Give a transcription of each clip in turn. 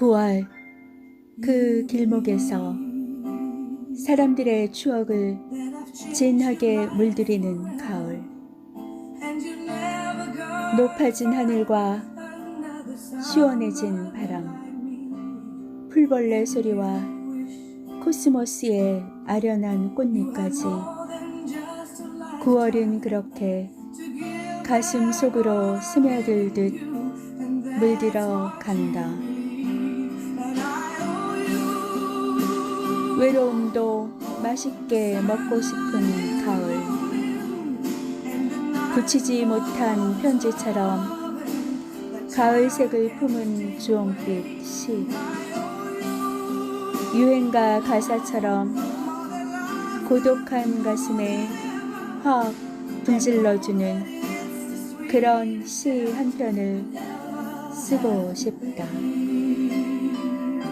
9월 그 길목에서 사람들의 추억을 진하게 물들이는 가을 높아진 하늘과 시원해진 바람 풀벌레 소리와 코스모스의 아련한 꽃잎까지 9월은 그렇게 가슴 속으로 스며들듯 물들어 간다. 외로움도 맛있게 먹고 싶은 가을. 붙이지 못한 편지처럼 가을색을 품은 주홍빛 시. 유행가 가사처럼 고독한 가슴에 확 분질러주는 그런 시 한 편을 쓰고 싶다.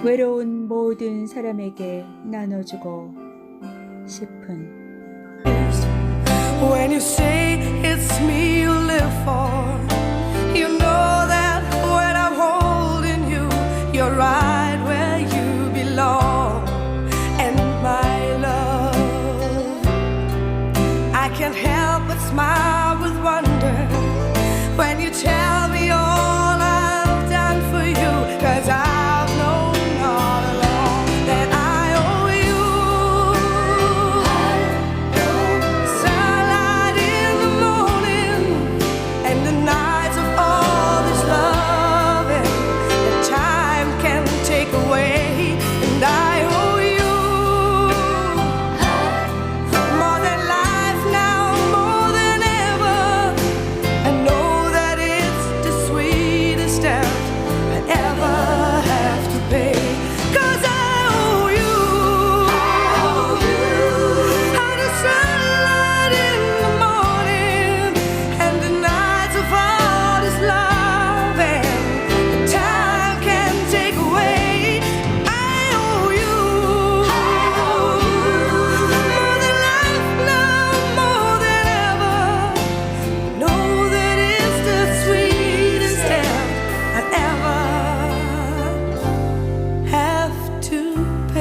외로운 모든 사람에게 나눠주고 싶은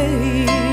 away.